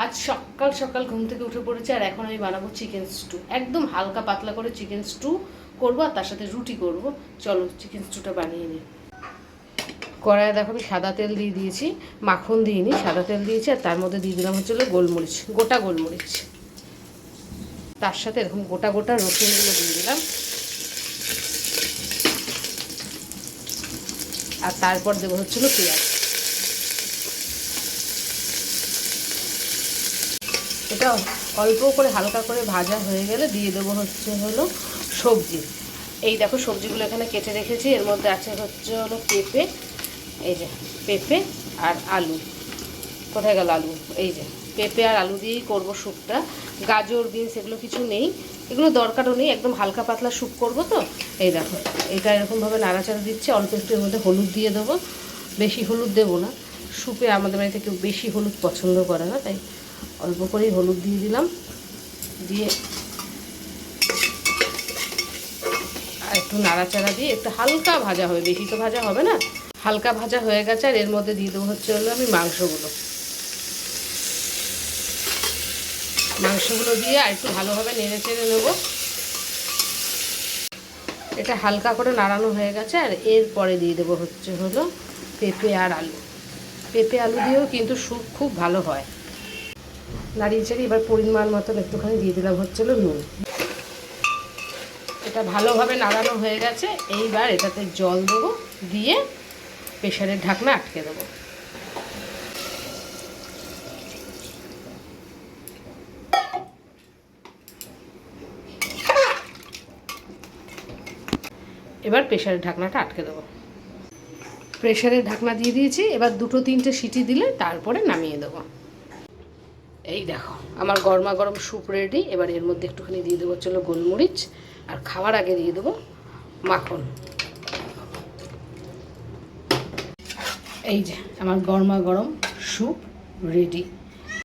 আজ সকাল সকাল ঘুম থেকে উঠে পড়েছে আর এখন আমি বানাবো চিকেন স্টু একদম হালকা পাতলা করে চিকেন স্টু করব আর তার সাথে রুটি করব। চলো চিকেন স্টুটা বানিয়ে নিই। কড়াইয়ে দেখো আমি সাদা তেল দিয়ে দিয়েছি, মাখন দিইনি, সাদা তেল দিয়েছি আর তার মধ্যে দিয়ে দিলাম হচ্ছে গোলমরিচ, গোটা গোলমরিচ। তার সাথে এরকম গোটা গোটা রসুনগুলো দিয়ে দিলাম। আর তারপর দেবো হচ্ছিল পেঁয়াজ। এটা অল্প করে হালকা করে ভাজা হয়ে গেলে দিয়ে দেবো হচ্ছে হলো সবজি। এই দেখো সবজিগুলো এখানে কেটে রেখেছি, এর মধ্যে আছে হচ্ছে হলো পেঁপে, এই যে পেঁপে আর আলু। কোথায় গেল আলু? এই যে পেঁপে আর আলু দিয়েই করব স্যুপটা। গাজর, বিনস এগুলো কিছু নেই, এগুলো দরকারও নেই, একদম হালকা পাতলা স্যুপ করব তো। এই দেখো, এটা এরকমভাবে নাড়াচাড়া দিচ্ছে, অল্প একটু এর মধ্যে হলুদ দিয়ে দেবো। বেশি হলুদ দেবো না, স্যুপে আমাদের বাড়িতে কেউ বেশি হলুদ পছন্দ করে না, তাই অল্প করেই হলুদ দিয়ে দিলাম। দিয়ে আর একটু নাড়াচাড়া দিয়ে একটু হালকা ভাজা হবে, বেশি তো ভাজা হবে না। হালকা ভাজা হয়ে গেছে আর এর মধ্যে দিয়ে দেবো হচ্ছে হলো আমি মাংসগুলো। মাংসগুলো দিয়ে আর একটু ভালোভাবে নেড়ে চেড়ে নেব। এটা হালকা করে নাড়ানো হয়ে গেছে আর এরপরে দিয়ে দেবো হচ্ছে হলো পেঁপে আর আলু। পেঁপে আলু দিয়েও কিন্তু স্যুপ খুব ভালো হয়। নাড়িয়ে চেড়ে এবার পরিমাণ মতন একটুখানি দিয়ে দিলাম, হচ্ছিল নুন। এটা ভালোভাবে নাড়ানো হয়ে গেছে, এইবার এটাতে জল দেবো, দিয়ে প্রেশারের ঢাকনা আটকে দেবো। এবার প্রেশারের ঢাকনাটা আটকে দেবো। প্রেশারের ঢাকনা দিয়ে দিয়েছি, এবার দুটো তিনটে সিটি দিলে তারপরে নামিয়ে দেবো। এই দেখো, আমার গরমা গরম স্যুপ রেডি এবার এর মধ্যে একটুখানি দিয়ে দেবো চলো গোলমরিচ, আর খাওয়ার আগে দিয়ে দেবো মাখন। এই যে, আমার গরমা গরম স্যুপ রেডি